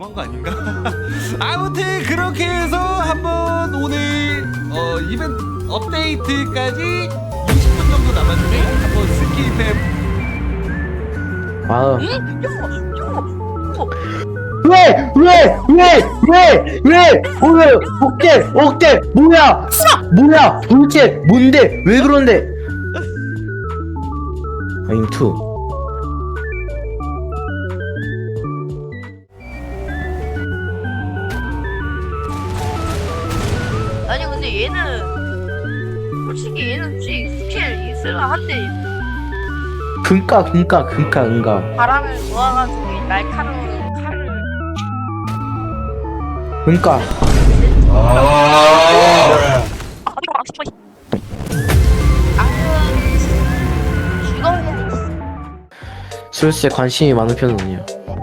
너무한 거 아닌가? 아무튼 그렇게 해서 한번 오늘 어, 이벤트 업데이트까지 20분 정도 남았는데 한번 스킵해! 야! 왜? 왜? 왜? 왜? 왜? 오늘 어깨 어깨 뭐야? 뭐야? 도대체 뭔데? 왜 그런데? 아임 투 근데 얘는 솔직히 얘는 솔직히 스킬 있으라 한데 금가 금가 금가 은가. 바람을 모아가지고 이 날카로운 칼을 금가. 죽어야 슬슬 관심이 많은 편이군요. 어.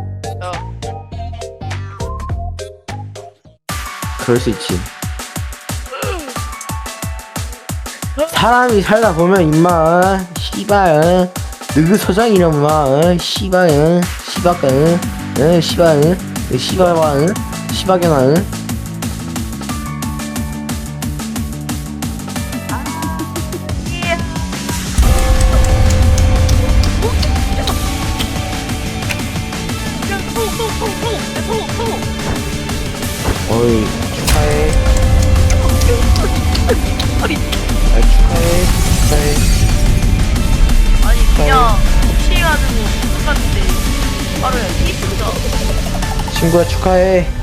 그럴 수 있지 사람이 살다 보면 임마 씨발 씨발 씨발가 응 씨발 예. 소, 소, 소, 소. 어이 바로 야 이쁘다 친구야 축하해